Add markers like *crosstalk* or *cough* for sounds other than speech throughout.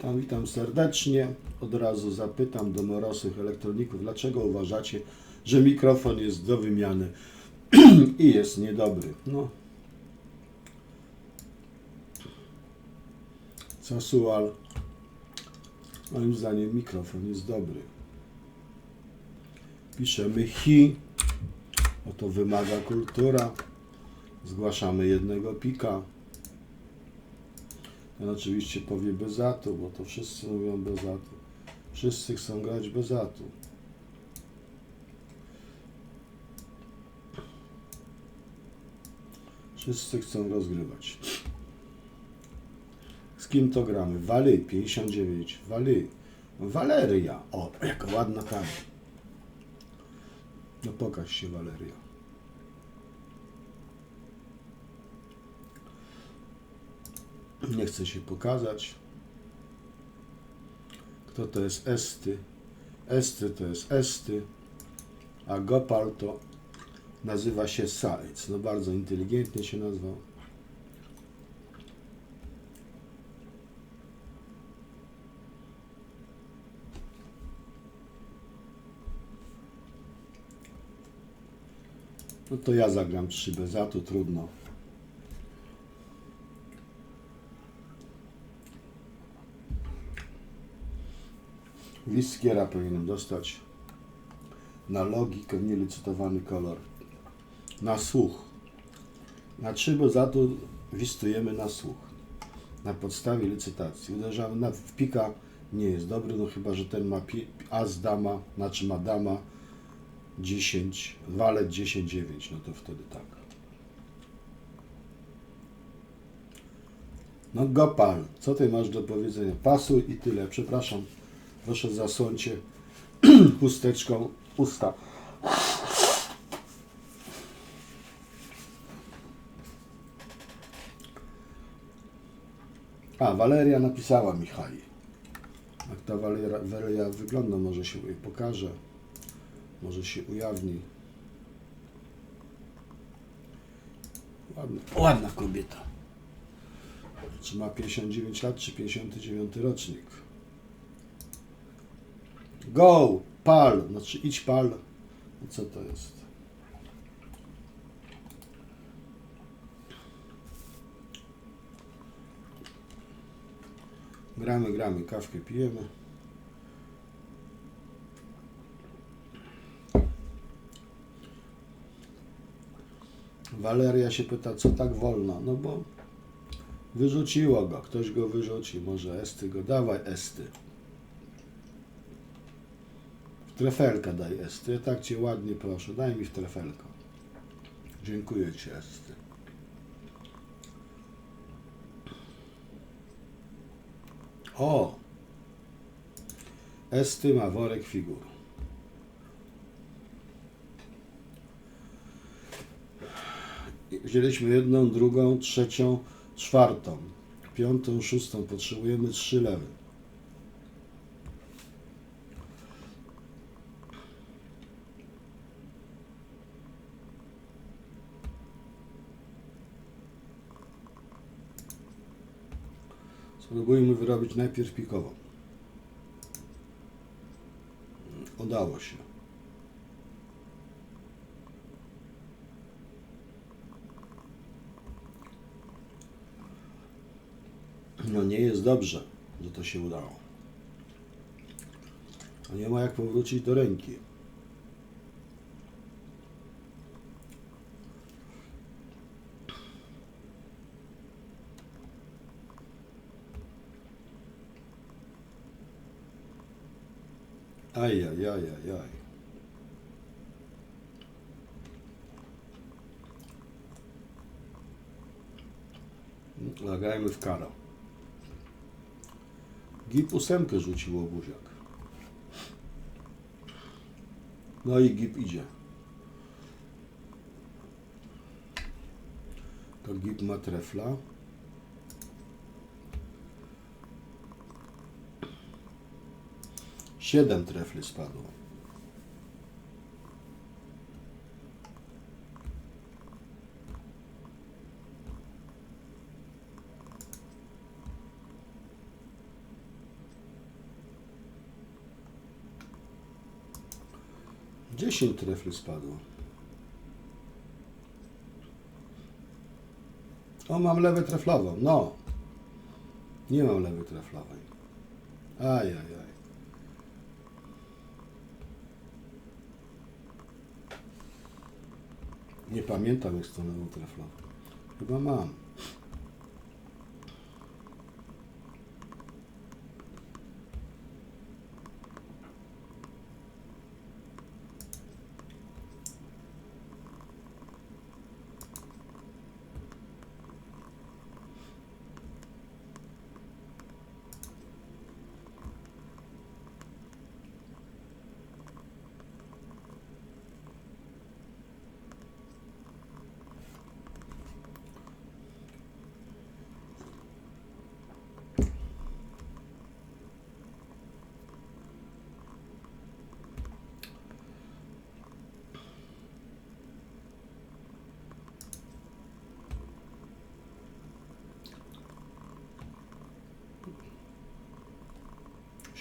Witam, witam serdecznie. Od razu zapytam domorosłych elektroników, dlaczego uważacie, że mikrofon jest do wymiany *clears throat* i jest niedobry. No. Casual. Moim zdaniem mikrofon jest dobry. Piszemy hi. O to wymaga kultura. Zgłaszamy jednego pika. On oczywiście powie bez atu, bo to wszyscy mówią bez atu. Wszyscy chcą grać bez atu. Wszyscy chcą rozgrywać. Z kim to gramy? Wally 59. Wally. Waleria. O, jaka ładna pani. No pokaż się Waleria. Nie chce się pokazać. Kto to jest Esty? Esty to jest Esty, a Gopal to nazywa się Sajc. No bardzo inteligentnie się nazwał. No to ja zagram 3 bez trudno. Wiskiera powinienem dostać na logikę nielicytowany kolor. Na słuch. Na trzy, bo za to wistujemy na słuch. Na podstawie licytacji. Uderzamy na w pika nie jest dobry, no chyba, że ten ma as dama, znaczy ma dama 10, walet 10, 9, no to wtedy tak. No Gopal, co ty masz do powiedzenia? Pasuj i tyle. Przepraszam. Proszę zasłońcie *clears throat* chusteczką usta. A, Waleria napisała Michał. Jak ta Waleria, Waleria wygląda, może się pokaże, może się ujawni. Ładna, ładna kobieta. Czy ma 59 lat, czy 59 rocznik? Go, pal, znaczy idź pal. No Co to jest? Gramy, gramy, kawkę pijemy. Waleria się pyta, co tak wolno? No bo wyrzuciło go, ktoś go wyrzuci. Może Esty go, dawaj Esty. Trefelka daj Esty. Tak cię ładnie proszę, daj mi w trefelko. Dziękuję ci Esty. O! Esty ma worek figur. Wzięliśmy jedną, drugą, trzecią, czwartą, piątą, szóstą. Potrzebujemy trzy lewy. Spróbujmy wyrobić najpierw pikową. Udało się. No nie jest dobrze, że to się udało. Nie ma jak powrócić do ręki. Aj, aj, aj, aj, aj. Zagrajmy w kara. Gip ósemkę rzucił obuziak. No i Gip idzie. To Gip ma trefla. 7 trefli spadło. Dziesięć trefli spadło. O, mam lewy treflową. No. Nie mam lewy treflowej. Ajajaj. Nie pamiętam jak lewą treflową. Chyba mam.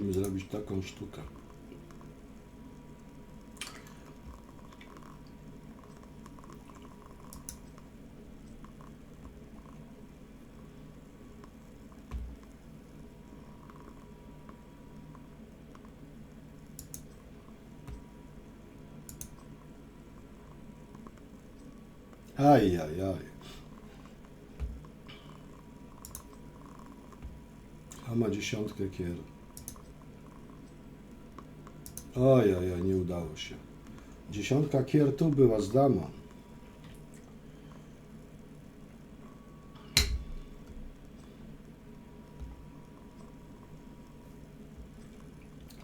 Musimy zrobić taką sztukę. Aj, aj, aj. A ma dziesiątkę kier. Oj, oj, oj, nie udało się. Dziesiątka kier tu była z damą.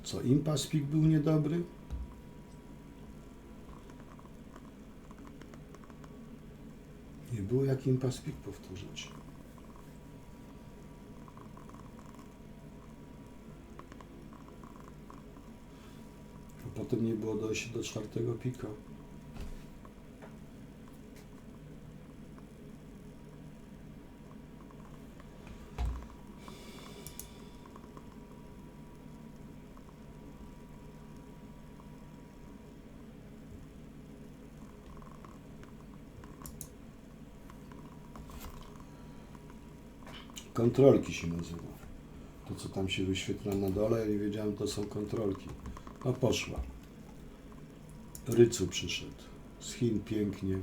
Co, impas pik był niedobry? Nie było jak impas pik powtórzyć. A potem nie było dojść do czwartego pika. Kontrolki się nazywa. To, co tam się wyświetla na dole, ja nie wiedziałem, to są kontrolki. No poszła. Rycu przyszedł. Z Chin pięknie.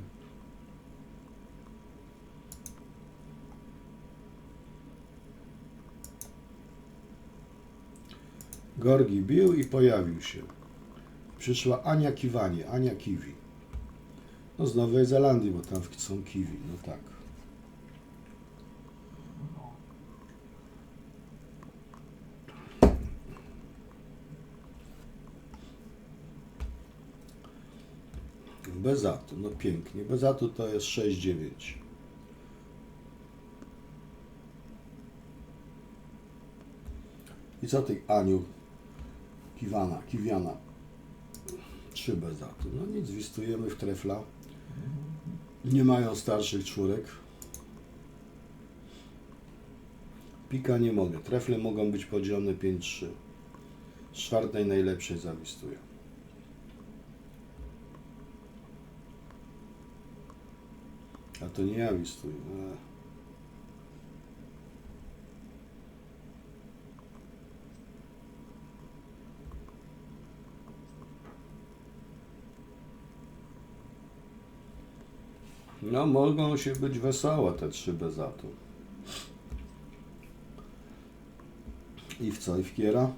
Gorgi bił i pojawił się. Przyszła Ania Kiwanie, Ania Kiwi. No z Nowej Zelandii, bo tam są kiwi, no tak. Bez atu, no pięknie. Bez atu to jest 6,9. I co ty, Aniu? Kiwana, kiwiana. Trzy bez atu. No nic, wistujemy w trefla. Nie mają starszych czwórek. Pika nie mogę. Trefle mogą być podzielone 5-3. Z czwartej najlepszej zawistuję. A to nie ja wistuję. E. No, mogą się być wesołe te trzy bez atu. I w co? I w kiera?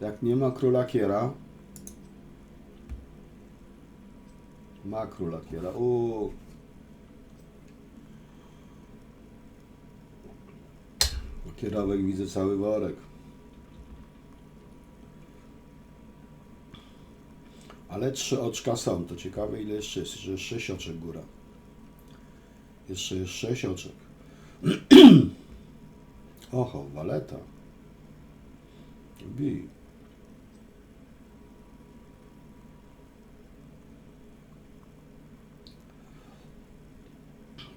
Jak nie ma króla kiera, ma króla kiera. Uuu. Kierowek widzę cały worek. Ale trzy oczka są. To ciekawe ile jeszcze jest. Jeszcze jest sześć oczek góra. Jeszcze jest sześć oczek. *clears throat* Oho, waleta. Bij.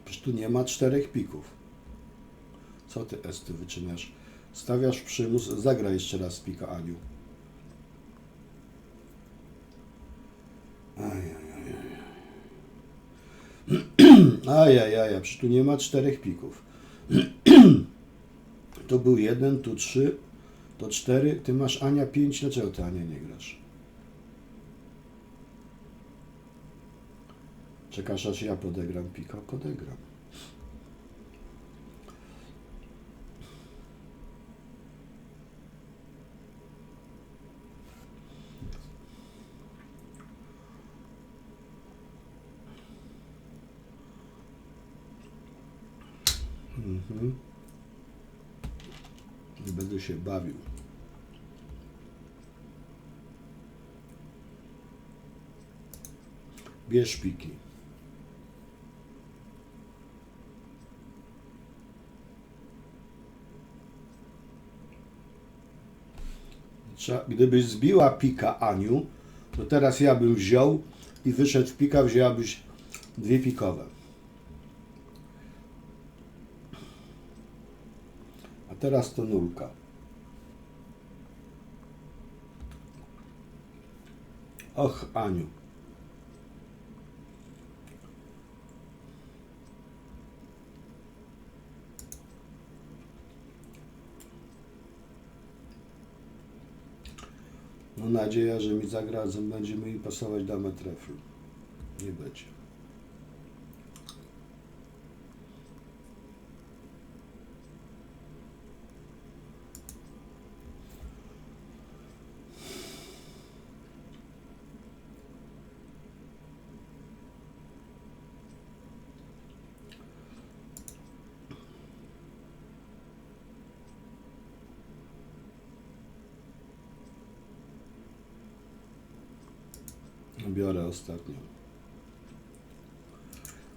Przecież tu nie ma czterech pików. Co ty, Esty, wyczyniasz? Stawiasz przymus, zagra jeszcze raz pika Aniu. Ajajaja, przy tu nie ma czterech pików. *clears throat* tu był jeden, tu trzy, to cztery. Ty masz Ania pięć, dlaczego ty Ania nie grasz? Czekasz aż ja podegram pika? Podegram. Mhm. I Będę się bawił. Bierz piki. Gdybyś zbiła pika Aniu, to teraz ja bym wziął i wyszedł w pika, wzięłabyś dwie pikowe. A teraz to nulka. Och, Aniu. No nadzieja, że mi zagra, że będziemy mi pasować damę treflu. Nie będzie.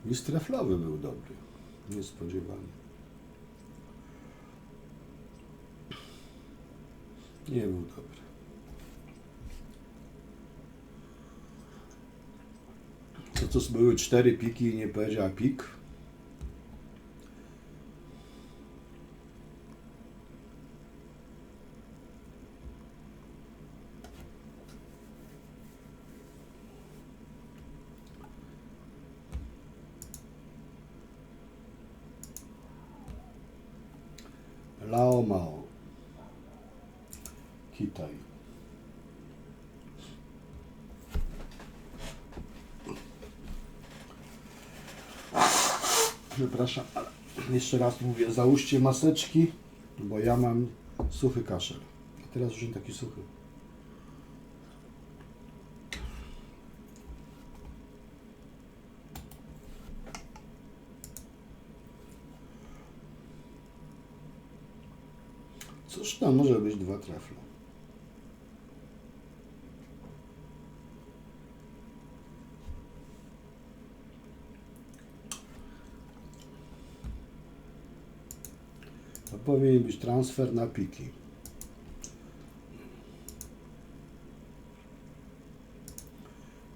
List treflowy był dobry. Niespodziewany. Nie był dobry. To co były cztery piki i nie powiedziała pik. Lao Mao. Kitaj. Przepraszam, ale jeszcze raz mówię, załóżcie maseczki, bo ja mam suchy kaszel. A teraz już nie taki suchy. Cóż tam może być dwa trefle? Powinien być transfer na piki.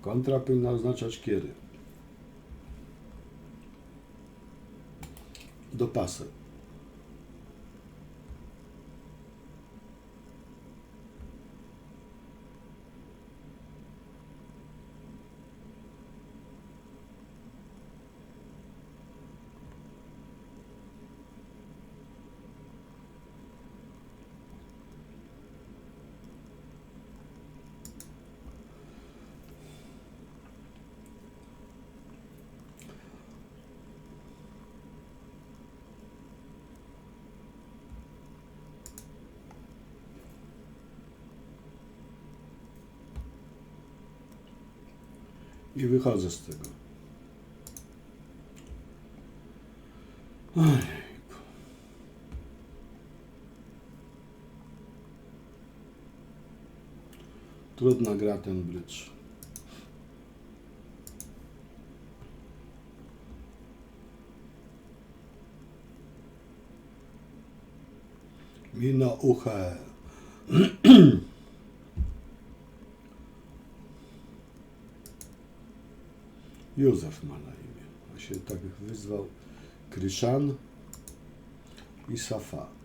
Kontra powinna oznaczać kiedy. Do pasy. I wychodzę z tego. Ojejku. Trudna gra ten brycz. Mino uche. Józef ma na imię. A się tak wyzwał Kryszan i Safa.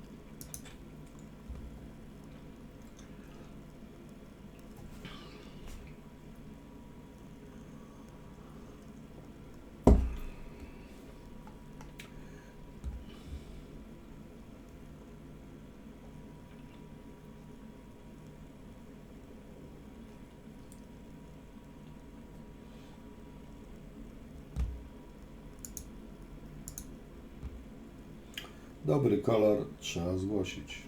Dobry kolor trzeba zgłosić.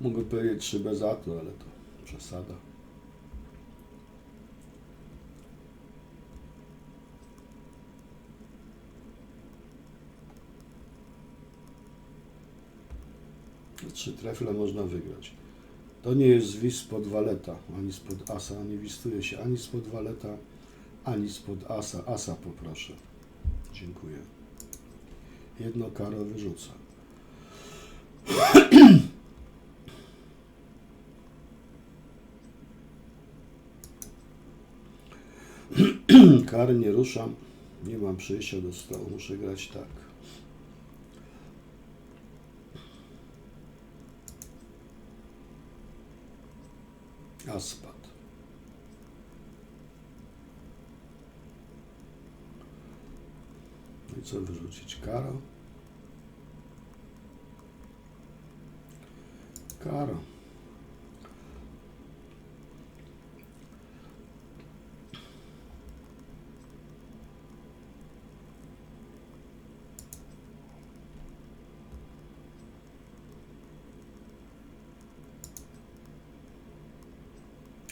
Mogę powiedzieć 3 bez atu, ale to przesada. Trzy trefle można wygrać. To nie jest wis spod waleta, ani spod asa, nie wistuje się ani spod waleta, ani spod asa. Asa poproszę. Dziękuję. Jedno karo wyrzucę. *clears throat* Kary nie ruszam. Nie mam przejścia do stołu. Muszę grać tak. Aspat. No i co wyrzucić? Karo? Karo.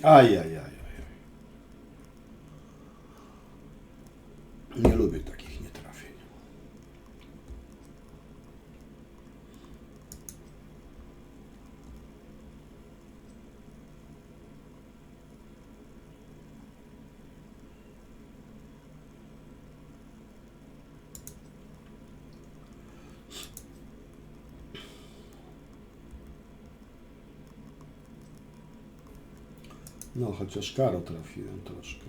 Ajajaj. Nie No, chociaż karo trafiłem troszkę.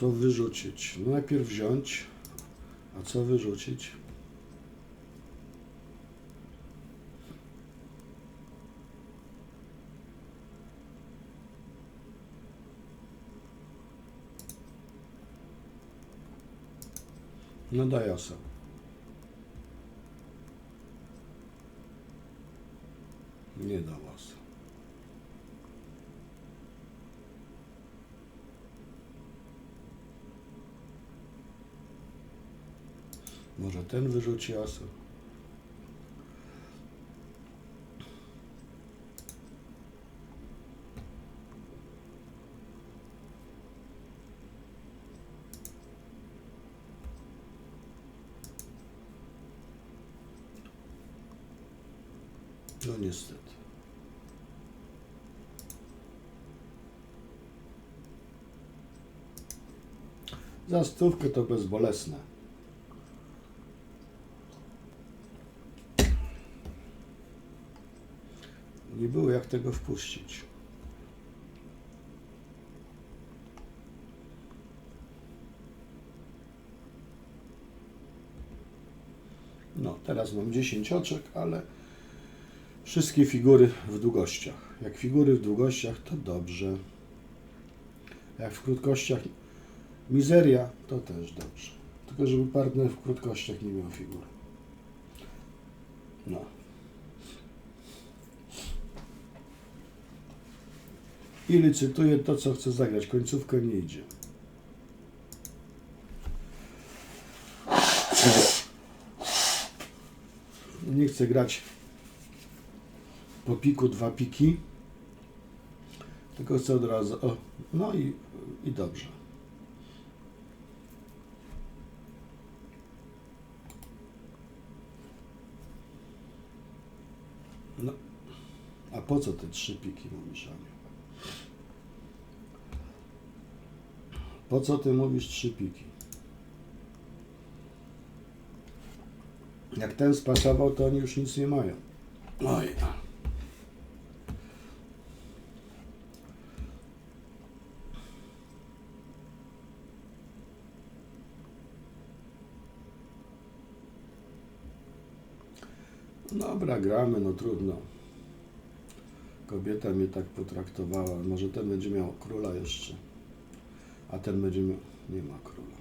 Co wyrzucić? No najpierw wziąć, a co wyrzucić? No daj. Nie dał osa. Może ten wyrzuci osę. No niestety. Za stówkę to bezbolesne. Nie było jak tego wpuścić. No, teraz mam 10 oczek, ale wszystkie figury w długościach. Jak figury w długościach, to dobrze. Jak w krótkościach mizeria, to też dobrze. Tylko żeby partner w krótkościach nie miał figur. No. I licytuję to, co chcę zagrać. Końcówka nie idzie. Nie chcę grać po piku dwa piki. Tylko chcę od razu. O, no i, i dobrze. No, a po co te trzy piki mówisz, Aniu? Po co ty mówisz trzy piki? Jak ten spasował, to oni już nic nie mają. Oj. Dobra, gramy, no trudno. Kobieta mnie tak potraktowała. Może ten będzie miał króla jeszcze. A ten będzie miał... Nie ma króla.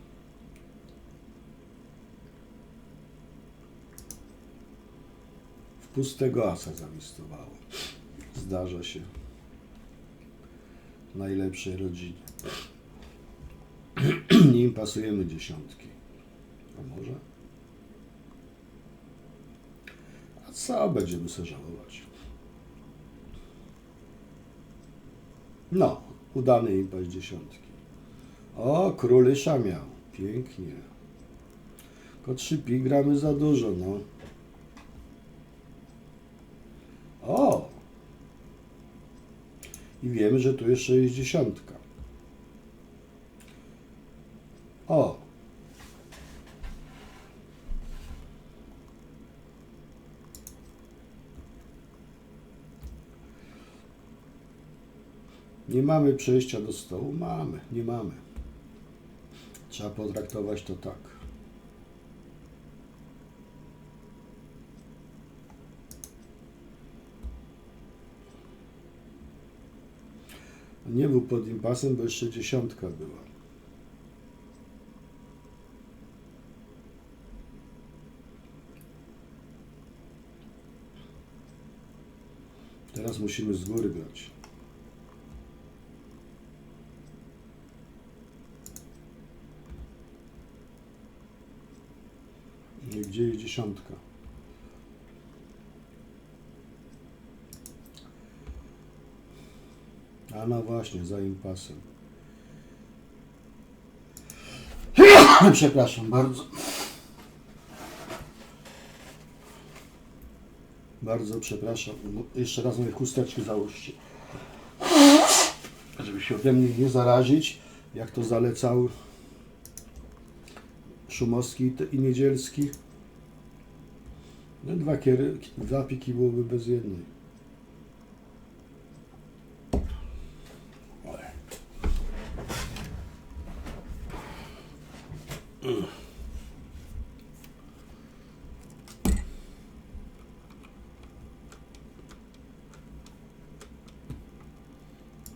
W pustego asa zawistowało. Zdarza się. Najlepszej rodzinie. *clears throat* Nie im pasujemy dziesiątki. A może? A co będziemy sobie żałować? No, udany impas dziesiątki. O, królysza miał. Pięknie. Tylko trzy pi gramy za dużo, no. O! I wiemy, że tu jest dziesiątka. O! Nie mamy przejścia do stołu? Mamy, nie mamy. Trzeba potraktować to tak. Nie był pod impasem, bo jeszcze dziesiątka była. Teraz musimy z góry grać. Gdzie jest dziesiątka? A no właśnie, za impasem. *coughs* Przepraszam bardzo. Bardzo przepraszam. No, Jeszcze raz moje chusteczki załóżcie. *coughs* Żeby się ode mnie nie zarazić, jak to zalecał Szumowski i Niedzielski. No dwa, kiery, dwa piki byłoby bez jednej.